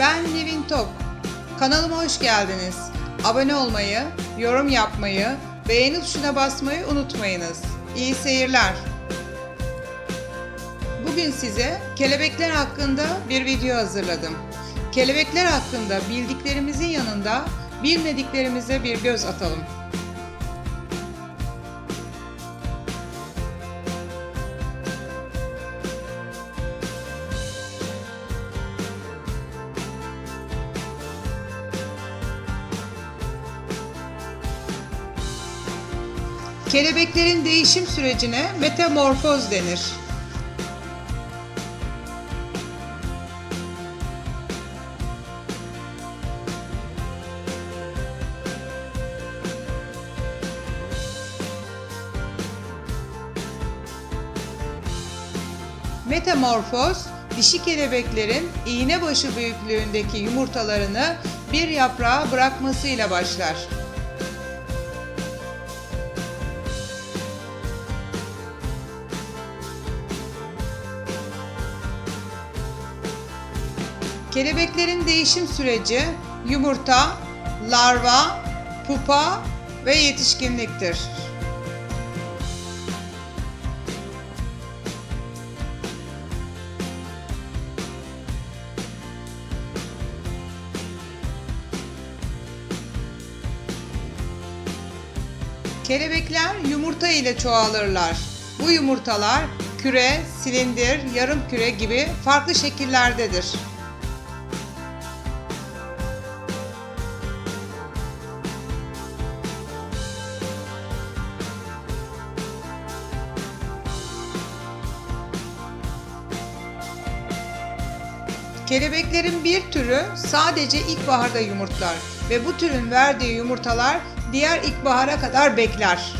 Ben Nevin Tok. Kanalıma hoş geldiniz. Abone olmayı, yorum yapmayı, beğeni tuşuna basmayı unutmayınız. İyi seyirler. Bugün size kelebekler hakkında bir video hazırladım. Kelebekler hakkında bildiklerimizin yanında bilmediklerimize bir göz atalım. Kelebeklerin değişim sürecine metamorfoz denir. Metamorfoz, dişi kelebeklerin iğne başı büyüklüğündeki yumurtalarını bir yaprağa bırakmasıyla başlar. Kelebeklerin değişim süreci yumurta, larva, pupa ve yetişkinliktir. Kelebekler yumurta ile çoğalırlar. Bu yumurtalar küre, silindir, yarım küre gibi farklı şekillerdedir. Kelebeklerin bir türü sadece ilkbaharda yumurtlar ve bu türün verdiği yumurtalar diğer ilkbahara kadar bekler.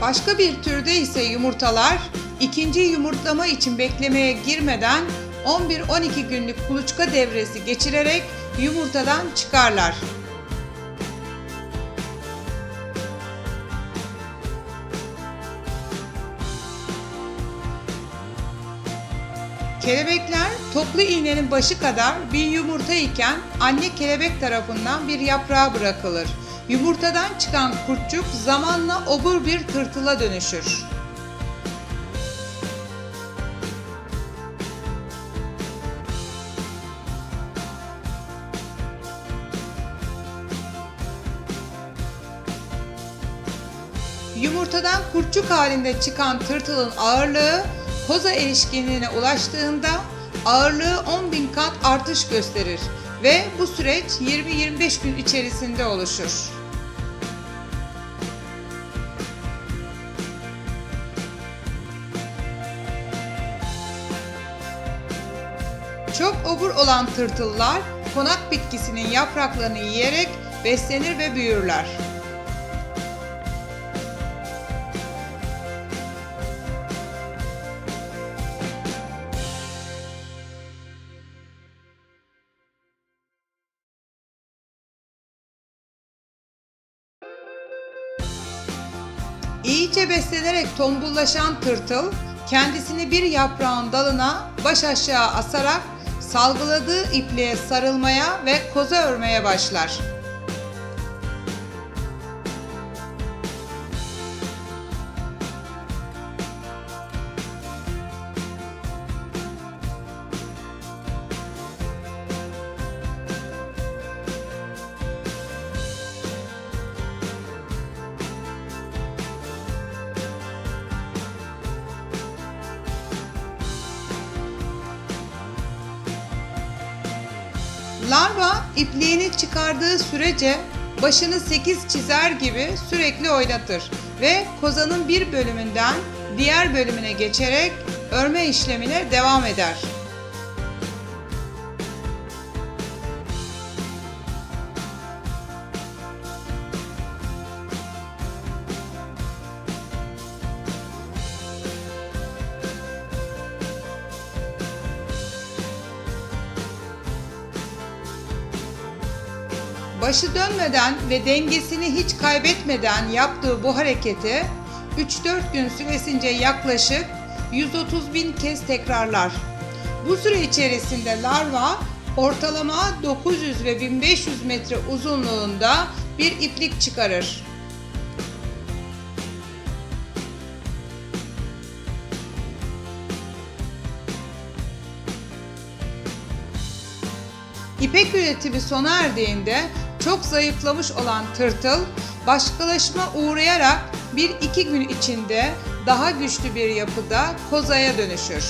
Başka bir türde ise yumurtalar ikinci yumurtlama için beklemeye girmeden 11-12 günlük kuluçka devresi geçirerek yumurtadan çıkarlar. Kelebekler toplu iğnenin başı kadar bir yumurta iken anne kelebek tarafından bir yaprağa bırakılır. Yumurtadan çıkan kurtçuk zamanla obur bir tırtıla dönüşür. Yumurtadan kurtçuk halinde çıkan tırtılın ağırlığı koza erişkinliğine ulaştığında ağırlığı 10 bin kat artış gösterir ve bu süreç 20-25 gün içerisinde oluşur. Çok obur olan tırtıllar konak bitkisinin yapraklarını yiyerek beslenir ve büyürler. İyice beslenerek tombullaşan tırtıl kendisini bir yaprağın dalına baş aşağı asarak salgıladığı ipliğe sarılmaya ve koza örmeye başlar. Larva ipliğini çıkardığı sürece başını 8 çizer gibi sürekli oynatır ve kozanın bir bölümünden diğer bölümüne geçerek örme işlemine devam eder. Başı dönmeden ve dengesini hiç kaybetmeden yaptığı bu hareketi 3-4 gün süresince yaklaşık 130 bin kez tekrarlar. Bu süre içerisinde larva ortalama 900 ve 1500 metre uzunluğunda bir iplik çıkarır. İpek üretimi sona erdiğinde çok zayıflamış olan tırtıl başkalaşma uğrayarak bir iki gün içinde daha güçlü bir yapıda kozaya dönüşür.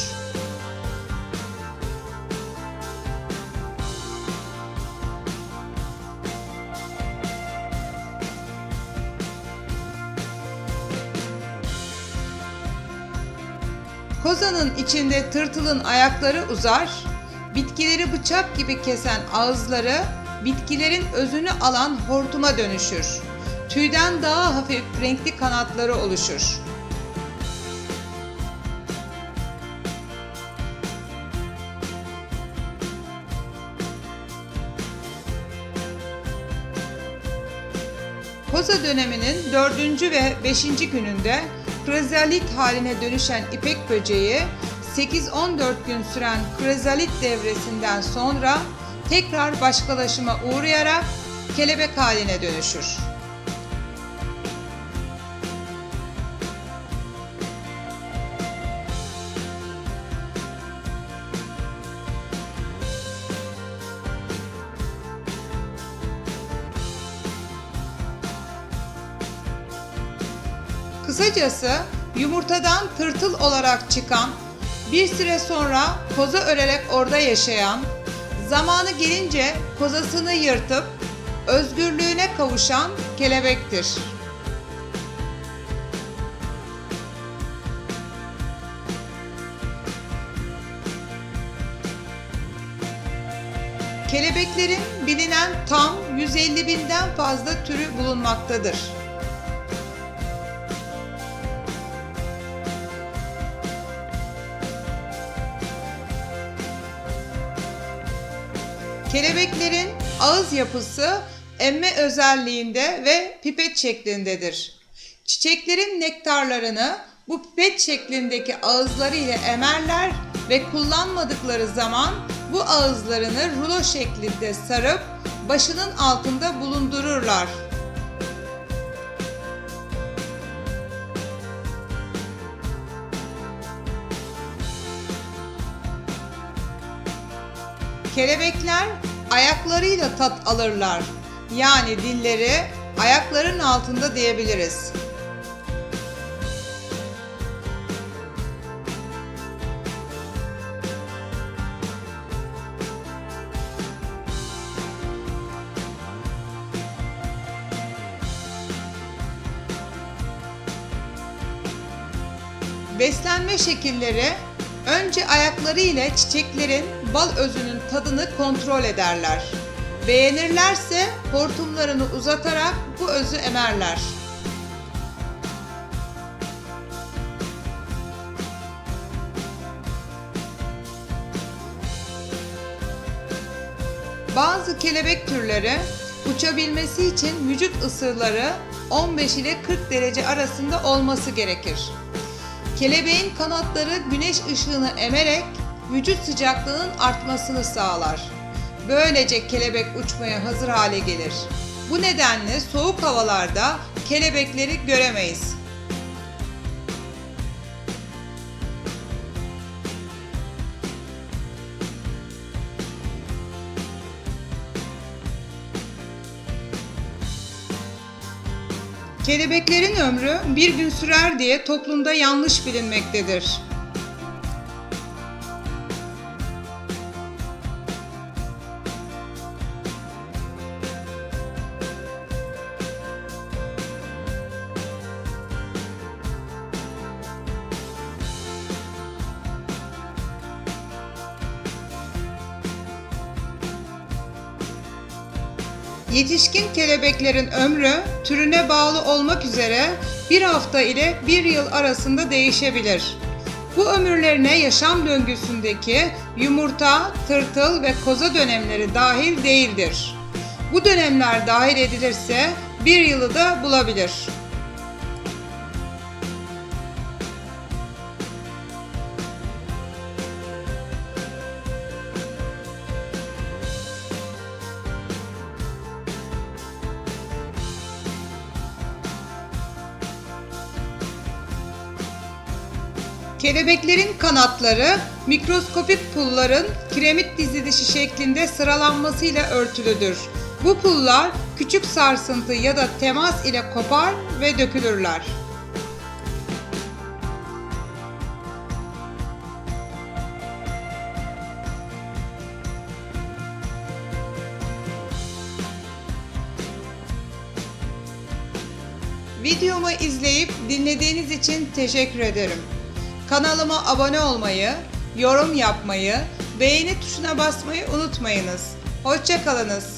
Kozanın içinde tırtılın ayakları uzar, bitkileri bıçak gibi kesen ağızları bitkilerin özünü alan hortuma dönüşür. Tüyden daha hafif renkli kanatları oluşur. Koza döneminin dördüncü ve beşinci gününde krizalit haline dönüşen ipek böceği 8-14 gün süren krizalit devresinden sonra tekrar başkalaşıma uğrayarak kelebek haline dönüşür. Kısacası yumurtadan tırtıl olarak çıkan, bir süre sonra koza örerek orada yaşayan, zamanı gelince kozasını yırtıp özgürlüğüne kavuşan kelebektir. Kelebeklerin bilinen tam 150 binden fazla türü bulunmaktadır. Kelebeklerin ağız yapısı emme özelliğinde ve pipet şeklindedir. Çiçeklerin nektarlarını bu pipet şeklindeki ağızları ile emerler ve kullanmadıkları zaman bu ağızlarını rulo şeklinde sarıp başının altında bulundururlar. Kelebekler ayaklarıyla tat alırlar. Yani dilleri ayakların altında diyebiliriz. Beslenme şekilleri önce ayakları ile çiçeklerin bal özünün tadını kontrol ederler. Beğenirlerse hortumlarını uzatarak bu özü emerler. Bazı kelebek türleri uçabilmesi için vücut ısıları 15 ile 40 derece arasında olması gerekir. Kelebeğin kanatları güneş ışığını emerek vücut sıcaklığının artmasını sağlar. Böylece kelebek uçmaya hazır hale gelir. Bu nedenle soğuk havalarda kelebekleri göremeyiz. Kelebeklerin ömrü bir gün sürer diye toplumda yanlış bilinmektedir. Yetişkin kelebeklerin ömrü türüne bağlı olmak üzere bir hafta ile bir yıl arasında değişebilir. Bu ömürlerine yaşam döngüsündeki yumurta, tırtıl ve koza dönemleri dahil değildir. Bu dönemler dahil edilirse bir yılı da bulabilir. Kelebeklerin kanatları mikroskopik pulların kiremit dizilişi şeklinde sıralanmasıyla örtülüdür. Bu pullar küçük sarsıntı ya da temas ile kopar ve dökülürler. Videomu izleyip dinlediğiniz için teşekkür ederim. Kanalıma abone olmayı, yorum yapmayı, beğeni tuşuna basmayı unutmayınız. Hoşçakalınız.